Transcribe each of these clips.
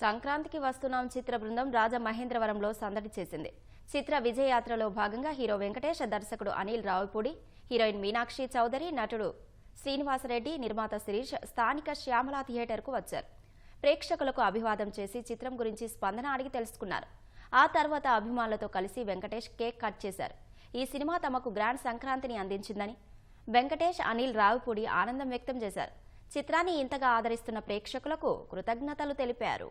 సంక్రాంతికి వస్తున్నాం చిత్ర బృందం రాజమహేంద్రవరంలో సందడి చేసింది. చిత్ర విజయయాత్రలో భాగంగా హీరో వెంకటేష్ దర్శకుడు అనిల్ రావుపూడి హీరోయిన్ మీనాక్షి చౌదరి నటుడు శ్రీనివాసరెడ్డి నిర్మాత శిరీష్ స్థానిక శ్యామలా థియేటర్కు వచ్చారు. ప్రేక్షకులకు అభివాదం చేసి చిత్రం గురించి స్పందన అడిగి తెలుసుకున్నారు. ఆ తర్వాత అభిమానులతో కలిసి వెంకటేష్ కేక్ కట్ చేశారు. ఈ సినిమా తమకు గ్రాండ్ సంక్రాంతిని అందించిందని వెంకటేష్ అనిల్ రావుపూడి ఆనందం వ్యక్తం చేశారు. చిత్రాన్ని ఇంతగా ఆదరిస్తున్న ప్రేక్షకులకు కృతజ్ఞతలు తెలిపారు.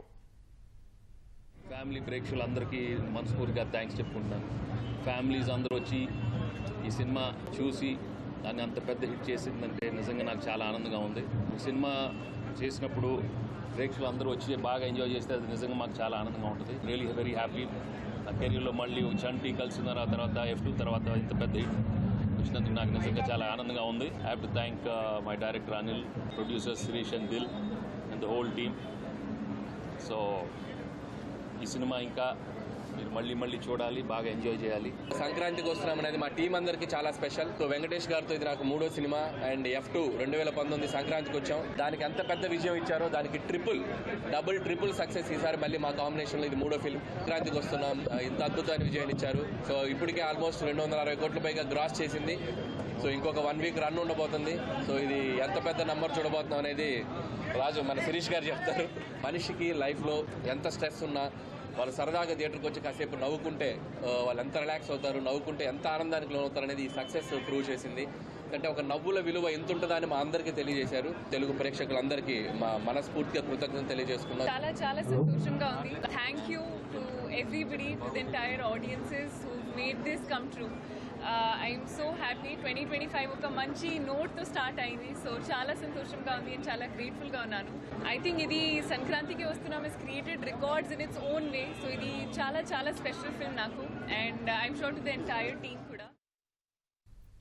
ఫ్యామిలీ ప్రేక్షకులందరికీ మనస్ఫూర్తిగా థ్యాంక్స్ చెప్పుకుంటున్నాను. ఫ్యామిలీస్ అందరూ వచ్చి ఈ సినిమా చూసి దాన్ని అంత పెద్ద హిట్ చేసిందంటే నిజంగా నాకు చాలా ఆనందంగా ఉంది. ఈ సినిమా చేసినప్పుడు ప్రేక్షకులు అందరూ వచ్చి బాగా ఎంజాయ్ చేస్తే అది నిజంగా మాకు చాలా ఆనందంగా ఉంటుంది. రియలీ వెరీ హ్యాపీ నా కెరీర్లో మళ్ళీ చంటి కలిసిన తర్వాత ఎఫ్ టూ తర్వాత ఇంత పెద్ద హిట్ వచ్చినందుకు నాకు నిజంగా చాలా ఆనందంగా ఉంది. I have to thank my director Anil producer Sirish and Dil and the whole team so ఈ సినిమా ఇంకా మీరు మళ్ళీ మళ్ళీ చూడాలి బాగా ఎంజాయ్ చేయాలి. సంక్రాంతికి వస్తున్నాం అనేది మా టీం అందరికి చాలా స్పెషల్ సో వెంకటేష్ గారితో ఇది నాకు మూడో సినిమా అండ్ ఎఫ్ టూ రెండు వేల పంతొమ్మిది సంక్రాంతికి వచ్చాం. దానికి ఎంత పెద్ద విజయం ఇచ్చారో దానికి ట్రిపుల్ డబుల్ ట్రిపుల్ సక్సెస్ ఈసారి మళ్ళీ మా కాంబినేషన్లో ఇది మూడో ఫిల్మ్ సంక్రాంతికి వస్తున్నాం. ఇంత అద్భుతమైన విజయాన్ని ఇచ్చారు. సో ఇప్పటికే ఆల్మోస్ట్ రెండు వందల అరవై కోట్ల పైగా గ్రాస్ చేసింది. సో ఇంకొక వన్ వీక్ రన్ ఉండబోతుంది. సో ఇది ఎంత పెద్ద నంబర్ చూడబోతున్నాం అనేది రాజు మన శిరీష్ గారు చెప్తారు. మనిషికి లైఫ్లో ఎంత స్ట్రెస్ ఉన్నా వాళ్ళు సరదాగా థియేటర్కి వచ్చి కాసేపు నవ్వుకుంటే వాళ్ళు ఎంత రిలాక్స్ అవుతారు నవ్వుకుంటే ఎంత ఆనందానికి లోనవుతారు అనేది ఈ సక్సెస్ ప్రూవ్ చేసింది. అంటే ఒక నవ్వుల విలువ ఎంత ఉంటుందని మా అందరికీ తెలియజేశారు. తెలుగు ప్రేక్షకులందరికీ మా మనస్ఫూర్తిగా కృతజ్ఞత తెలియజేసుకున్నాం చాలా చాలా సంతోషంగా ఉంది. Thank you to everybody to the entire audiences who made this come true happy. Twenty twenty five ఒక మంచి నోట్తో స్టార్ట్ అయింది. సో చాలా సంతోషంగా ఉంది అండ్ చాలా గ్రేట్ఫుల్గా ఉన్నాను. ఐ థింక్ ఇది సంక్రాంతికి వస్తున్నాం is created records in its own way so ఇది చాలా చాలా స్పెషల్ ఫిల్మ్ నాకు. And I'm sure to the entire team కూడా.